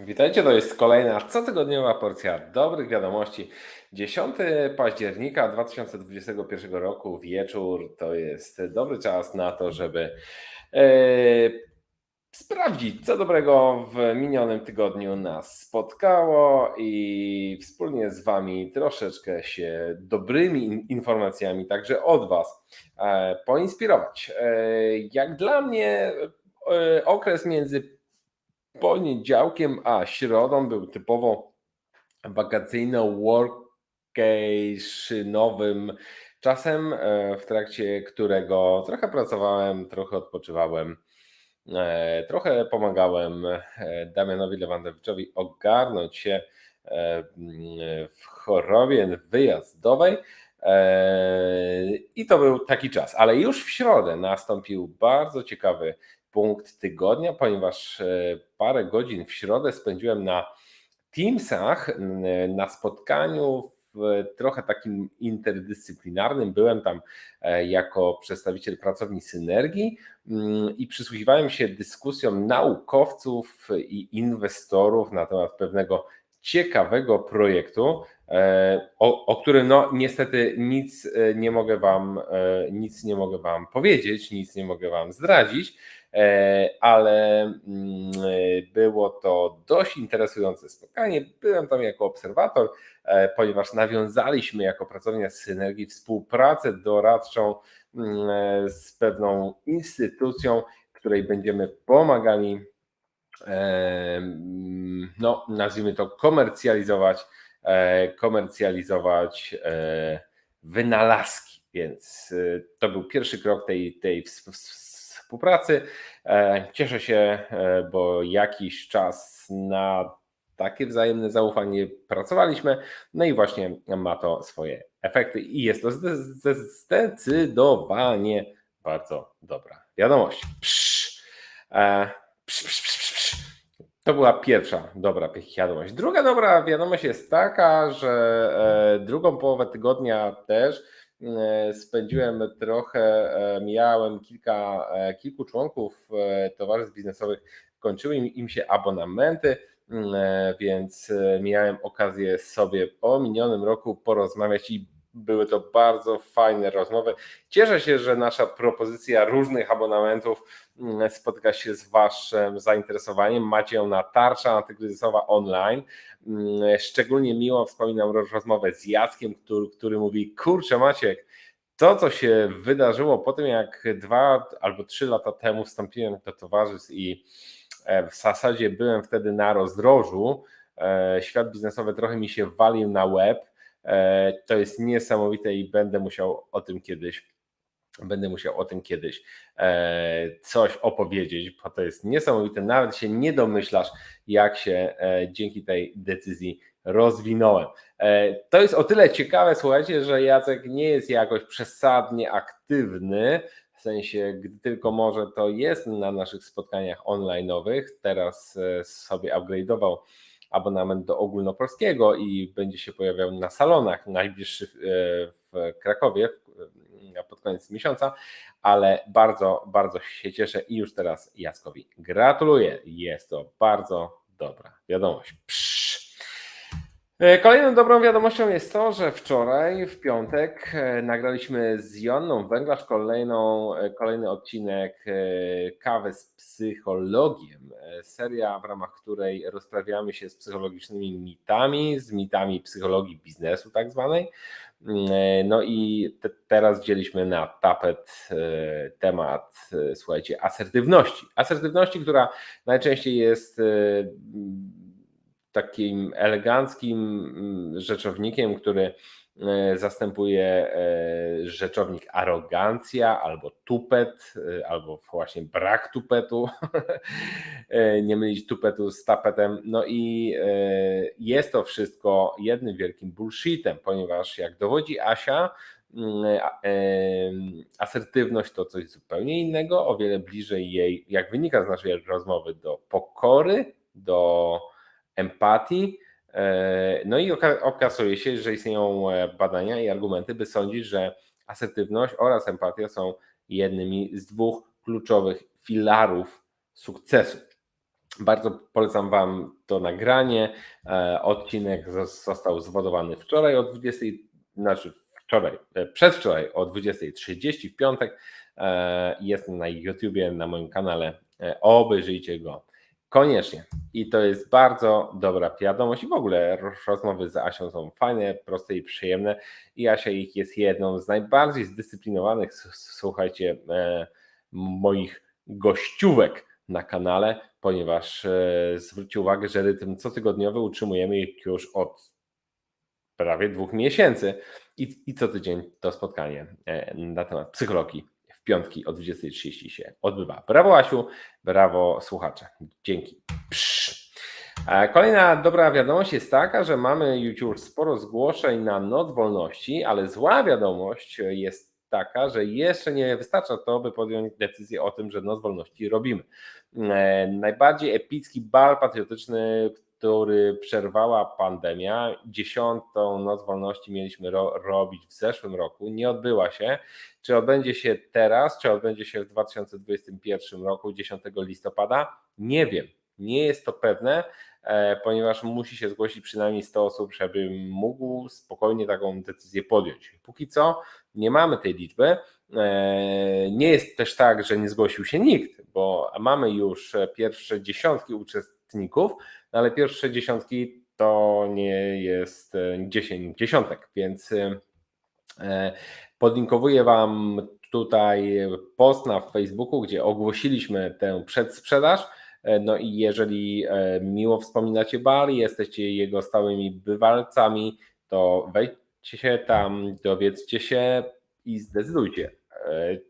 Witajcie, to jest kolejna cotygodniowa porcja dobrych wiadomości. 10 października 2021 roku, wieczór, to jest dobry czas na to, żeby e, sprawdzić, co dobrego w minionym tygodniu nas spotkało i wspólnie z Wami troszeczkę się dobrymi in- informacjami, także od Was, e, poinspirować. E, jak dla mnie okres między poniedziałkiem a środą był typowo wakacyjno-workationowym czasem, e, w trakcie którego trochę pracowałem, trochę odpoczywałem, e, trochę pomagałem e, Damianowi Lewandowiczowi ogarnąć się w chorobie wyjazdowej. I to był taki czas, ale już w środę nastąpił bardzo ciekawy punkt tygodnia, ponieważ e, parę godzin w środę spędziłem na Teamsach, na spotkaniu trochę takim interdyscyplinarnym. Byłem tam e, jako przedstawiciel pracowni Synergii mm, i przysłuchiwałem się dyskusjom naukowców i inwestorów na temat pewnego ciekawego projektu, e, o, o którym no niestety nic nie mogę wam nic nie mogę wam powiedzieć, nic nie mogę wam zdradzić, ale mm, e, było to dość interesujące spotkanie. Byłem tam jako obserwator, e, ponieważ nawiązaliśmy jako pracownia Synergii współpracę doradczą mm, e, z pewną instytucją, której będziemy pomagali em, no, nazwijmy to komercjalizować, e, komercjalizować e, wynalazki. Więc e, to był pierwszy krok tej, tej współpracy. E, Cieszę się, e, bo jakiś czas na takie wzajemne zaufanie pracowaliśmy. No i właśnie ma to swoje efekty i jest to zde- zde- zdecydowanie bardzo dobra wiadomość. Psz. E, psz, psz, psz, psz. To była pierwsza dobra wiadomość. Druga dobra wiadomość jest taka, że e, drugą połowę tygodnia też e, spędziłem trochę, e, miałem kilka, e, kilku członków e, towarzystw biznesowych, kończyły im, im się abonamenty, mm, e, więc e, miałem okazję sobie po minionym roku porozmawiać i były to bardzo fajne rozmowy. Cieszę się, że nasza propozycja różnych abonamentów mm, spotyka się z Waszym zainteresowaniem. Macie ją na tarcza antykryzysowa online. Mm, Szczególnie miło wspominam roz- rozmowę z Jackiem, który, który mówi: Kurczę, Maciek, to, co się wydarzyło po tym, jak dwa albo trzy lata temu wstąpiłem do towarzystw i e, w zasadzie byłem wtedy na rozdrożu, e, świat biznesowy trochę mi się walił na łeb. E, To jest niesamowite i będę musiał o tym kiedyś będę musiał o tym kiedyś e, coś opowiedzieć, bo to jest niesamowite. Nawet się nie domyślasz, jak się e, dzięki tej decyzji rozwinąłem. To jest o tyle ciekawe, słuchajcie, że Jacek nie jest jakoś przesadnie aktywny. W sensie, gdy tylko może, to jest na naszych spotkaniach online'owych. Teraz sobie upgrade'ował abonament do ogólnopolskiego i będzie się pojawiał na salonach najbliższy w- e, w Krakowie e, pod koniec miesiąca, ale bardzo, bardzo się cieszę i już teraz Jackowi gratuluję. Jest to bardzo dobra wiadomość. E, Kolejną dobrą wiadomością jest to, że wczoraj, w piątek, e, nagraliśmy z Joanną Węglarz kolejną, e, kolejny odcinek Kawy z psychologiem. Seria, w ramach której rozprawiamy się z psychologicznymi mitami, z mitami psychologii biznesu tak zwanej. E, No i te, teraz wzięliśmy na tapet temat, słuchajcie, asertywności. Asertywności, która najczęściej jest takim eleganckim mm, rzeczownikiem, który e, zastępuje e, rzeczownik arogancja albo tupet, e, albo właśnie brak tupetu. Nie mylić tupetu z tapetem. No i jest to wszystko jednym wielkim bullshitem, ponieważ jak dowodzi Asia, mm, asertywność to coś zupełnie innego, o wiele bliżej jej, jak wynika z naszej rozmowy, do pokory, do empatii. E, No i oka- okazuje się, że istnieją e, badania i argumenty, by sądzić, że asertywność oraz empatia są jednymi z dwóch kluczowych filarów sukcesu. Bardzo polecam Wam to nagranie. E, odcinek został zwodowany wczoraj o 20, znaczy wczoraj, przedwczoraj o 20.30 w piątek. Jest na YouTubie, na moim kanale. Obejrzyjcie go koniecznie. I to jest bardzo dobra wiadomość. I w ogóle rozmowy z Asią są fajne, proste i przyjemne. I Asia ich jest jedną z najbardziej zdyscyplinowanych, słuchajcie, moich gościówek na kanale, ponieważ e, zwróćcie uwagę, że rytm cotygodniowy utrzymujemy już od prawie dwóch miesięcy i, i co tydzień to spotkanie e, na temat psychologii piątki o 20.30 się odbywa. Brawo Asiu, brawo słuchacze. Dzięki. Psz. Kolejna dobra wiadomość jest taka, że mamy już sporo zgłoszeń na not wolności, ale zła wiadomość jest taka, że jeszcze nie wystarcza to, by podjąć decyzję o tym, że Noc Wolności robimy. E, najbardziej epicki bal patriotyczny, który przerwała pandemia, dziesiątą Noc Wolności mieliśmy ro robić w zeszłym roku, nie odbyła się. Czy odbędzie się teraz, czy odbędzie się w 2021 roku, 10 listopada? Nie wiem. Nie jest to pewne, e, ponieważ musi się zgłosić przynajmniej 100 osób, żeby mógł spokojnie taką decyzję podjąć. Póki co nie mamy tej liczby. E, nie jest też tak, że nie zgłosił się nikt, bo mamy już pierwsze dziesiątki uczestników, no ale pierwsze dziesiątki to nie jest dziesięć dziesiątek, więc e, podlinkowuję Wam tutaj post na Facebooku, gdzie ogłosiliśmy tę przedsprzedaż. E, no i jeżeli miło wspominacie bar, jesteście jego stałymi bywalcami, to wejdźcie się tam, dowiedzcie się i zdecydujcie, e,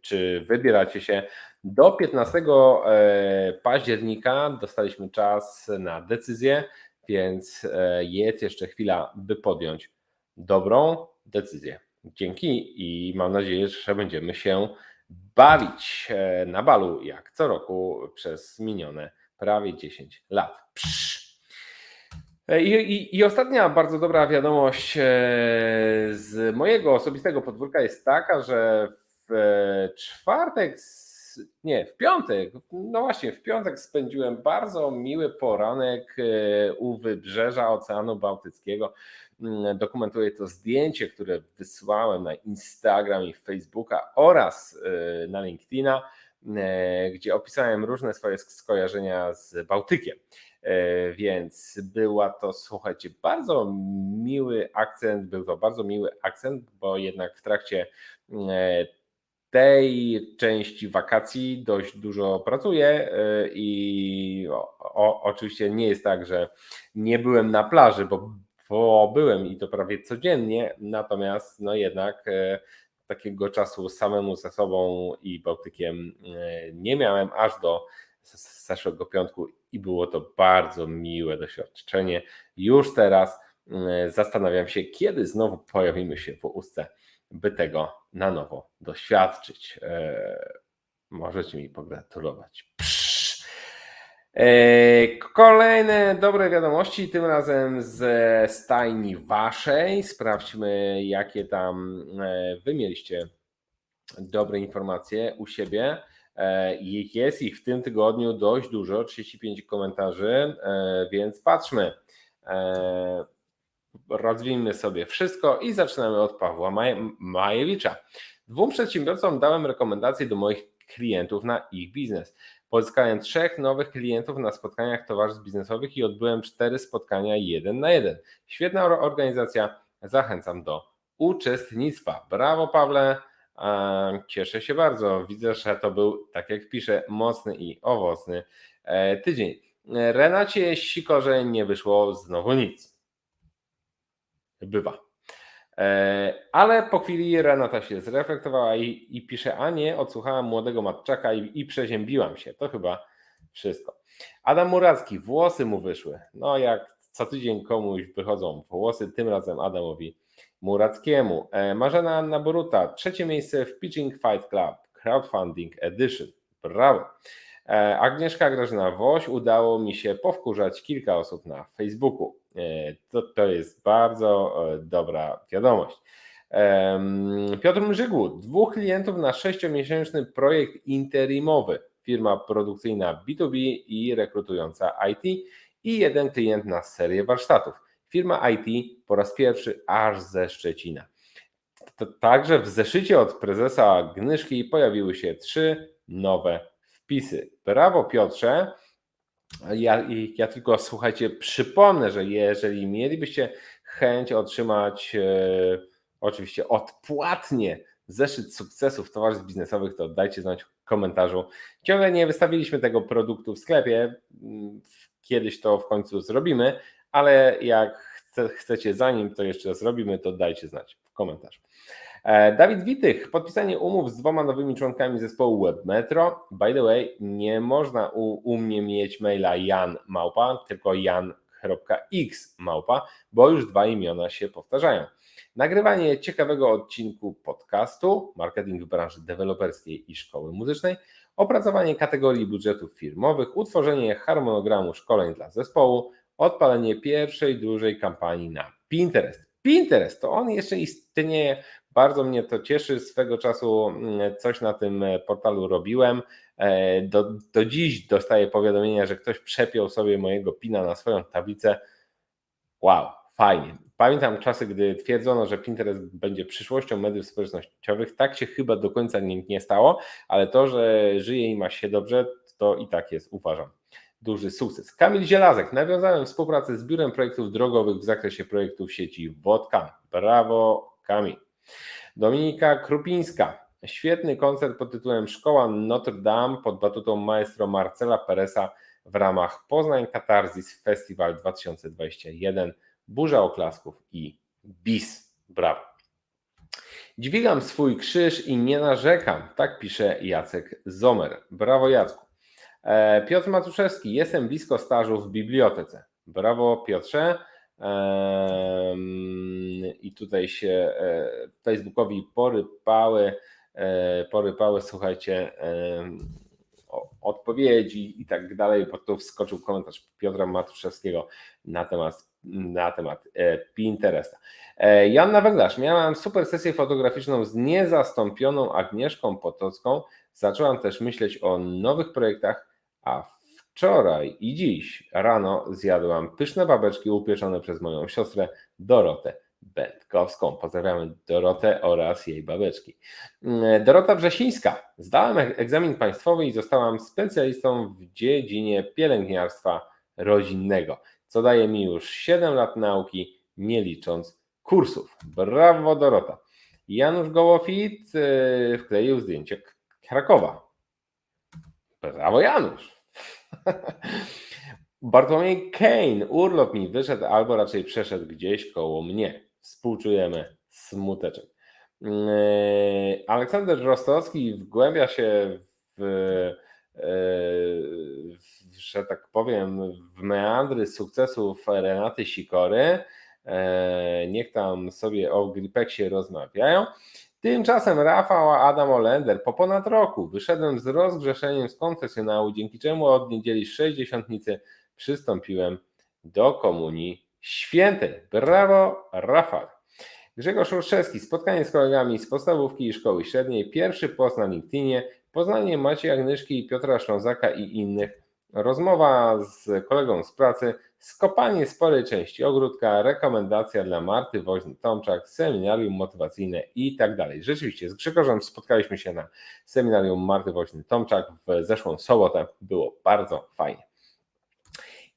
czy wybieracie się. Do 15 e, października dostaliśmy czas na decyzję, więc e, jest jeszcze chwila, by podjąć dobrą decyzję. Dzięki i mam nadzieję, że będziemy się bawić na balu jak co roku przez minione prawie 10 lat. Psz. E, I, i, I, ostatnia bardzo dobra wiadomość e, z mojego osobistego podwórka jest taka, że w czwartek, nie, w piątek, no właśnie, w piątek spędziłem bardzo miły poranek e, u wybrzeża Oceanu Bałtyckiego. Mm, dokumentuję to zdjęcie, które wysłałem na Instagram i Facebooka oraz na LinkedIna, gdzie opisałem różne swoje skojarzenia z Bałtykiem. E, więc była to, słuchajcie, bardzo miły akcent, był to bardzo miły akcent, bo jednak w trakcie e, tej części wakacji dość dużo pracuję e, i o, o, oczywiście nie jest tak, że nie byłem na plaży, bo, bo byłem i to prawie codziennie, natomiast no jednak takiego czasu samemu ze sobą i Bałtykiem nie miałem aż do zeszłego piątku i było to bardzo miłe doświadczenie. Już teraz zastanawiam się, kiedy znowu pojawimy się w Ustce, by tego na nowo doświadczyć. E, możecie mi pogratulować. E, kolejne dobre wiadomości, tym razem ze stajni waszej. Sprawdźmy, jakie tam e, wy mieliście dobre informacje u siebie. Jest ich w tym tygodniu dość dużo, 35 komentarzy, więc patrzmy. E, rozwijmy sobie wszystko i zaczynamy od Pawła Majewicza. Dwóm przedsiębiorcom dałem rekomendacje do moich klientów na ich biznes. Pozyskałem trzech nowych klientów na spotkaniach towarzystw biznesowych i odbyłem cztery spotkania jeden na jeden. Świetna organizacja, zachęcam do uczestnictwa. Brawo Pawle, Cieszę się bardzo. Widzę, że to był, tak jak piszę, mocny i owocny e, tydzień. Renacie Sikorze nie wyszło znowu nic. Bywa. E, ale po chwili Renata się zreflektowała i, i pisze, a nie, odsłuchałam młodego matczaka i, i przeziębiłam się. To chyba wszystko. Adam Muracki, włosy mu wyszły. No jak co tydzień komuś wychodzą włosy, tym razem Adamowi Murackiemu. E, Marzena Anna Boruta, trzecie miejsce w Pitching Fight Club Crowdfunding Edition. Brawo. E, Agnieszka Grażyna Woś, udało mi się powkurzać kilka osób na Facebooku. E, to, to jest bardzo dobra wiadomość. Piotr Mrzygłód, dwóch klientów na sześciomiesięczny projekt interimowy. firma produkcyjna B2B i rekrutująca IT i jeden klient na serię warsztatów. Firma IT po raz pierwszy aż ze Szczecina. Także w zeszycie od prezesa Gnyszki pojawiły się trzy nowe wpisy. Brawo Piotrze. Ja, ja tylko słuchajcie, przypomnę, że jeżeli mielibyście chęć otrzymać e, oczywiście odpłatnie zeszyt sukcesów towarzystw biznesowych, to dajcie znać w komentarzu. Ciągle nie wystawiliśmy tego produktu w sklepie. Kiedyś to w końcu zrobimy, ale jak chce, chcecie zanim to jeszcze zrobimy, to dajcie znać w komentarzu. E, Dawid Witych, podpisanie umów z dwoma nowymi członkami zespołu WebMetro. By the way, nie można u, u mnie mieć maila Jan Małpa, tylko jan.x Małpa, bo już dwa imiona się powtarzają. Nagrywanie ciekawego odcinku podcastu, marketing w branży deweloperskiej i szkoły muzycznej, opracowanie kategorii budżetów firmowych, utworzenie harmonogramu szkoleń dla zespołu, odpalenie pierwszej dużej kampanii na Pinterest. Pinterest to on jeszcze istnieje, bardzo mnie to cieszy. Swego czasu mm, coś na tym portalu robiłem. E, Do, do dziś dostaję powiadomienia, że ktoś przepiął sobie mojego pina na swoją tablicę. Wow, fajnie. Pamiętam czasy, gdy twierdzono, że Pinterest będzie przyszłością mediów społecznościowych. Tak się chyba do końca nie, nie stało, ale to, że żyje i ma się dobrze, to i tak jest, uważam, duży sukces. Kamil Zielazek. Nawiązałem współpracę z Biurem Projektów Drogowych w zakresie projektów sieci Wodka. Brawo, Kamil. Dominika Krupińska. Świetny koncert pod tytułem Szkoła Notre Dame pod batutą maestro Marcela Peresa w ramach Poznań Katarzys Festival 2021. Burza oklasków i bis. Brawo. Dźwigam swój krzyż i nie narzekam. Tak pisze Jacek Zomer. Brawo Jacku. E, Piotr Matuszewski. Jestem blisko stażu w bibliotece. Brawo Piotrze. I tutaj się e, Facebookowi porypały, e, porypały, słuchajcie, odpowiedzi i tak dalej, bo tu wskoczył komentarz Piotra Matuszewskiego na temat, na temat e, Pinteresta. Joanna Węglarz, miałam super sesję fotograficzną z niezastąpioną Agnieszką Potocką. Zaczęłam też myśleć o nowych projektach, a wczoraj i dziś rano zjadłam pyszne babeczki upieczone przez moją siostrę Dorotę Będkowską. Pozdrawiamy Dorotę oraz jej babeczki. Mm, Dorota Wrzesińska. Zdałam egzamin państwowy i zostałam specjalistą w dziedzinie pielęgniarstwa rodzinnego, co daje mi już 7 lat nauki, nie licząc kursów. Brawo Dorota. Janusz Gołofit yy, wkleił zdjęcie Krakowa. Brawo Janusz. Bartłomiej Kane, urlop mi wyszedł albo raczej przeszedł gdzieś koło mnie. Współczujemy smuteczek. Yy, Aleksander Rostowski wgłębia się w, yy, w, że tak powiem, w meandry sukcesów Renaty Sikory. Yy, Niech tam sobie o Gripeksie rozmawiają. Tymczasem Rafał Adam Olender po ponad roku wyszedłem z rozgrzeszeniem z konfesjonału, dzięki czemu od niedzieli sześćdziesiątnicy przystąpiłem do Komunii Świętej. Brawo, Rafał. Grzegorz Olszewski, spotkanie z kolegami z podstawówki i szkoły średniej, pierwszy post na LinkedInie, poznanie Maciej Agnyszki i Piotra Ślązaka i innych, rozmowa z kolegą z pracy, skopanie sporej części ogródka, rekomendacja dla Marty Woźny-Tomczak, seminarium motywacyjne i tak dalej. Rzeczywiście, z Grzegorzem spotkaliśmy się na seminarium Marty Woźny-Tomczak w zeszłą sobotę. Było bardzo fajnie.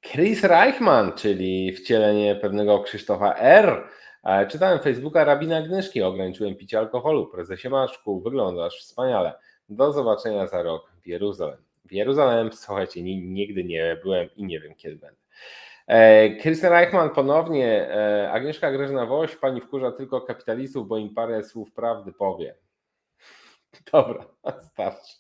Chris Reichman, czyli wcielenie pewnego Krzysztofa R. E, Czytałem Facebooka Rabina Gnyszki, ograniczyłem picie alkoholu. Prezesie Maszku, wyglądasz wspaniale. Do zobaczenia za rok w Jeruzalem. W Jeruzalem, słuchajcie, ni- nigdy nie byłem i nie wiem kiedy będę. E, Christian Reichman ponownie, e, Agnieszka Grażyna Woś, pani wkurza tylko kapitalistów, bo im parę słów prawdy powie. Dobra, starczy.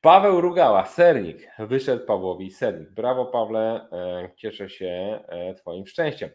Paweł Rugała, sernik. Wyszedł Pawłowi sernik. Brawo Pawle, e, cieszę się e, Twoim szczęściem.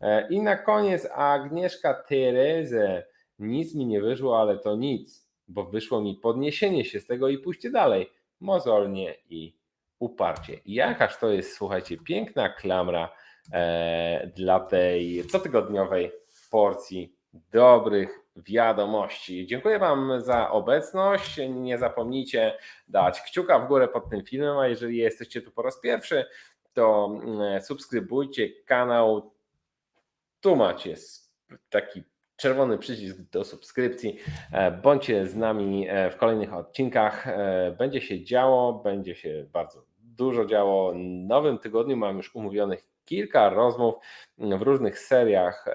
E, I na koniec Agnieszka Tereze. Nic mi nie wyszło, ale to nic, bo wyszło mi podniesienie się z tego i pójście dalej. Mozolnie i uparcie. Jakaż to jest, słuchajcie, piękna klamra e, dla tej cotygodniowej porcji dobrych wiadomości. Dziękuję Wam za obecność. Nie zapomnijcie dać kciuka w górę pod tym filmem, a jeżeli jesteście tu po raz pierwszy, to mm, subskrybujcie kanał. Tu macie taki czerwony przycisk do subskrypcji. E, Bądźcie z nami e, w kolejnych odcinkach. E, Będzie się działo, będzie się bardzo dużo działo. W nowym tygodniu mam już umówionych kilka rozmów w różnych seriach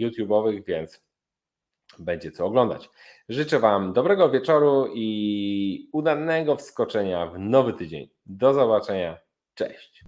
YouTube'owych, więc będzie co oglądać. Życzę Wam dobrego wieczoru i udanego wskoczenia w nowy tydzień. Do zobaczenia. Cześć.